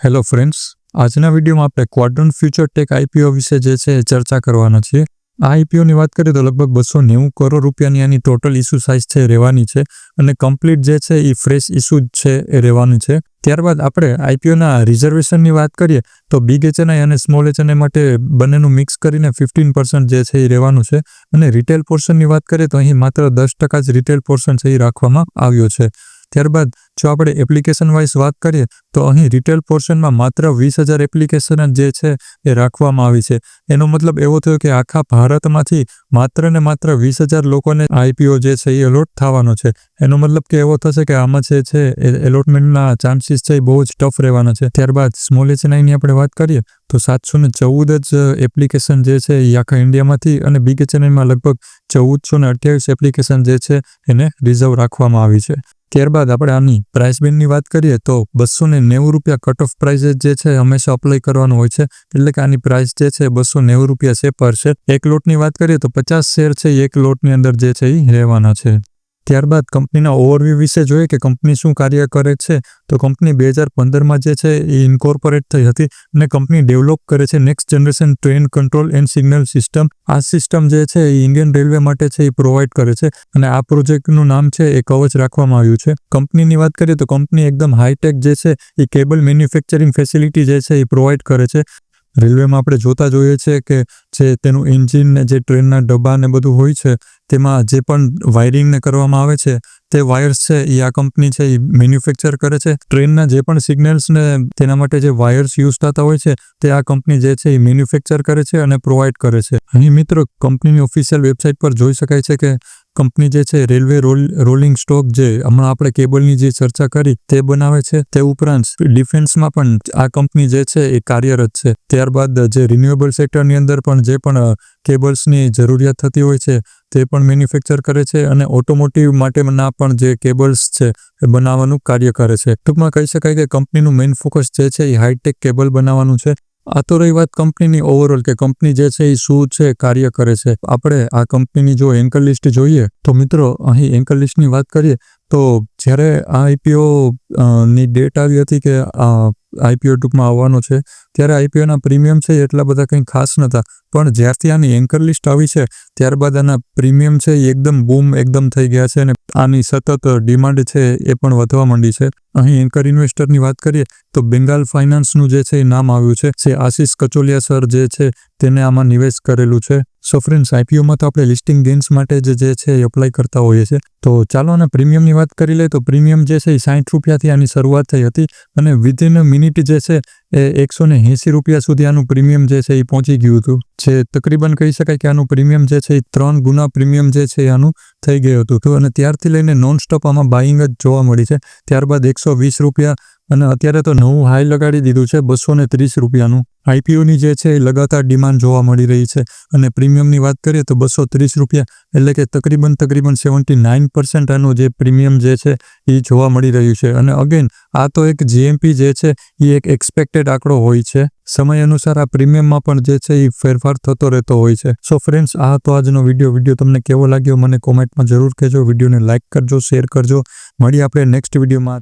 Hello friends આજના વિડીયોમાં આપણે ક્વાડ્રન ફ્યુચર ટેક આઈપીઓ વિશે જે છે એ ચર્ચા કરવાના છીએ. આ આઈપીઓની વાત કરીએ તો લગભગ બસો નેવું કરોડ રૂપિયાની આની ટોટલ ઇસ્યુ સાઇઝ છે રહેવાની છે અને કમ્પ્લીટ જે છે એ ફ્રેશ ઇસ્યુ જ છે એ રહેવાની છે. ત્યારબાદ આપણે આઈપીઓના રિઝર્વેશનની વાત કરીએ તો બિગ એચએનઆઈ અને સ્મોલ એચએનઆઈ માટે બંનેનું મિક્સ કરીને ફિફ્ટીન પર્સન્ટ જે છે એ રહેવાનું છે અને રિટેલ પોર્શનની વાત કરીએ તો અહીં માત્ર દસ ટકા જ રિટેલ પોર્શન છે એ રાખવામાં આવ્યો છે. ત્યારબાદ જો આપણે એપ્લિકેશન વાઇઝ વાત કરીએ, તો અહીં રિટેલ પોર્શનમાં માત્ર વીસ હજાર એપ્લિકેશન જ છે એ રાખવામાં આવી છે. એનો મતલબ એવો થયો કે આખા ભારતમાંથી માત્ર ને માત્ર વીસ હજાર લોકોને આઈપીઓ જે છે એ એલોટ થવાનો છે. એનો મતલબ કે એવો થશે કે આમાં જે છે એ એલોટમેન્ટના ચાન્સીસ છે એ બહુ જ ટફ રહેવાના છે. ત્યારબાદ સ્મોલ એચએનઆઈની આપણે વાત કરીએ, તો સાતસો ને ચૌદ જ એપ્લિકેશન જે છે એ આખા ઇન્ડિયામાંથી અને બિગ એચએનઆઈમાં લગભગ ચૌદસો ને અઠ્યાવીસ એપ્લિકેશન જે છે એને રિઝર્વ રાખવામાં આવી છે. ત્યારબાદ આપણે આની પ્રાઇસ બેન્ડની વાત કરીએ તો બસો ને નેવું રૂપિયા કટ ઓફ પ્રાઇસ જે છે હંમેશા અપ્લાય કરવાનું હોય છે. એટલે કે આની પ્રાઇસ જે છે બસો નેવું રૂપિયા છે પર શેર એક લોટની વાત કરીએ તો પચાસ શેર છે એક લોટની અંદર જે છે એ રહેવાના છે. ત્યારબાદ કંપનીના ઓવરવ્યૂ વિશે જોઈએ કે કંપની શું કાર્ય કરે છે, તો કંપની બે હજાર પંદરમાં જે છે એ ઇન્કોર્પોરેટ થઈ હતી અને કંપની ડેવલપ કરે છે next generation train control and signal system. આ સિસ્ટમ જે છે એ ઇન્ડિયન રેલવે માટે છે એ પ્રોવાઈડ કરે છે અને આ પ્રોજેક્ટનું નામ છે એ કવચ રાખવામાં આવ્યું છે. કંપનીની વાત કરીએ તો કંપની એકદમ હાઈટેક જે છે એ કેબલ મેન્યુફેક્ચરિંગ ફેસિલિટી જે છે એ પ્રોવાઈડ કરે છે. રેલવેમાં આપણે જોતા જોઈએ છે કે જે તેનું એન્જિન ને જે ટ્રેનના ડબ્બા ને બધું હોય છે, તેમાં જે પણ વાયરિંગને કરવામાં આવે છે તે વાયર્સ છે, એ આ કંપની છે, એ મેન્યુફેક્ચર કરે છે. ટ્રેનના જે પણ સિગ્નલ્સ ને તેના માટે જે વાયર્સ યુઝ થતા હોય છે, તે આ કંપની જે છે, એ મેન્યુફેક્ચર કરે છે અને પ્રોવાઈડ કરે છે. અહીં મિત્રો, કંપનીની ઓફિશિયલ વેબસાઇટ પર જોઈ શકાય છે કે કંપની જે છે, રેલવે રોલ, રોલિંગ સ્ટોક જે હમણાં આપણે કેબલની જે ચર્ચા કરી, તે બનાવે છે. તે ઉપરાંત ડિફેન્સમાં પણ આ કંપની જે છે, એ કાર્યરત છે. ત્યારબાદ જે રિન્યુએબલ સેક્ટરની અંદર પણ જે પણ કેબલ્સની જરૂરિયાત થતી હોય છે તે પણ મેન્યુફેક્ચર કરે છે અને ઓટોમોટિવ માટેના પણ જે કેબલ્સ છે એ બનાવવાનું કાર્ય કરે છે. ટૂંકમાં કહી શકાય કે કંપનીનું મેઇન ફોકસ જે છે એ હાઈટેક કેબલ બનાવવાનું છે. આ તો રહી વાત કંપનીની ઓવરઓલ કે કંપની જે છે એ શું છે કાર્ય કરે છે. આપણે આ કંપનીની જો એન્કર લિસ્ટ જોઈએ તો મિત્રો અહીં એન્કર લિસ્ટની વાત કરીએ તો જ્યારે આ આઈપીઓ ની ડેટ આવી હતી કે આઈપીઓ ટૂંકમાં આવવાનો છે, ત્યારે આઈપીઓના પ્રીમિયમ છે એટલા બધા કંઈ ખાસ નહોતા પણ જ્યારથી આની એન્કર લિસ્ટ આવી છે, ત્યારબાદ આના પ્રીમિયમ છે એ એકદમ બૂમ એકદમ થઈ ગયા છે અને આની સતત ડિમાન્ડ છે એ પણ વધવા માંડી છે. અહીં એન્કર ઇન્વેસ્ટરની વાત કરીએ, તો બેંગાલ ફાઇનાન્સનું જે છે એ નામ આવ્યું છે, જે આશિષ કચોલિયા સર જે છે, તેને આમાં નિવેશ કરેલું છે. સો ફ્રેન્ડ્સ આઈપીઓમાં તો આપણે લિસ્ટિંગ ગેન્સ માટે જ છે એ અપ્લાય કરતા હોઈએ છીએ. તો ચાલો અને પ્રીમિયમની વાત કરી લઈએ. તો પ્રીમિયમ જે છે એ સાઠ રૂપિયાથી આની શરૂઆત થઈ હતી અને વિધિન મિનિટ જે છે એ એકસો ને એંસી રૂપિયા સુધી આનું પ્રીમિયમ જે છે એ પહોંચી ગયું હતું. જે તકરીબન કહી શકાય કે આનું પ્રીમિયમ જે છે એ ત્રણ ગુના પ્રીમિયમ જે છે આનું થઈ ગયું હતું. અને ત્યારથી લઈને નોન સ્ટોપ આમાં બાઇંગ જ જોવા મળી છે. ત્યારબાદ એકસો વીસ રૂપિયા અને અત્યારે તો નવું હાઈ લગાડી દીધું છે બસો ને ત્રીસ રૂપિયાનું. આઈપીઓની જે છે એ લગાતાર ડિમાન્ડ જોવા મળી રહી છે. અને પ્રીમિયમની વાત કરીએ તો બસો ત્રીસ રૂપિયા, એટલે કે તકરીબન તકરીબન સેવન્ટી નાઇન પર્સન્ટ આનું જે પ્રીમિયમ જે છે એ જોવા મળી રહ્યું છે. અને અગેન, આ તો એક જીએમપી જે છે એ એક એક્સપેક્ટેડ આંકડો હોય છે. સમય અનુસાર આ પ્રીમિયમમાં પણ જે છે એ ફેરફાર થતો રહેતો હોય છે. સો ફ્રેન્ડ્સ આ તો આજનો વીડિયો. વીડિયો તમને કેવો લાગ્યો મને કોમેન્ટમાં જરૂર કહેજો. વિડીયોને લાઇક કરજો શેર કરજો. મળીએ આપણે નેક્સ્ટ વિડીયોમાં.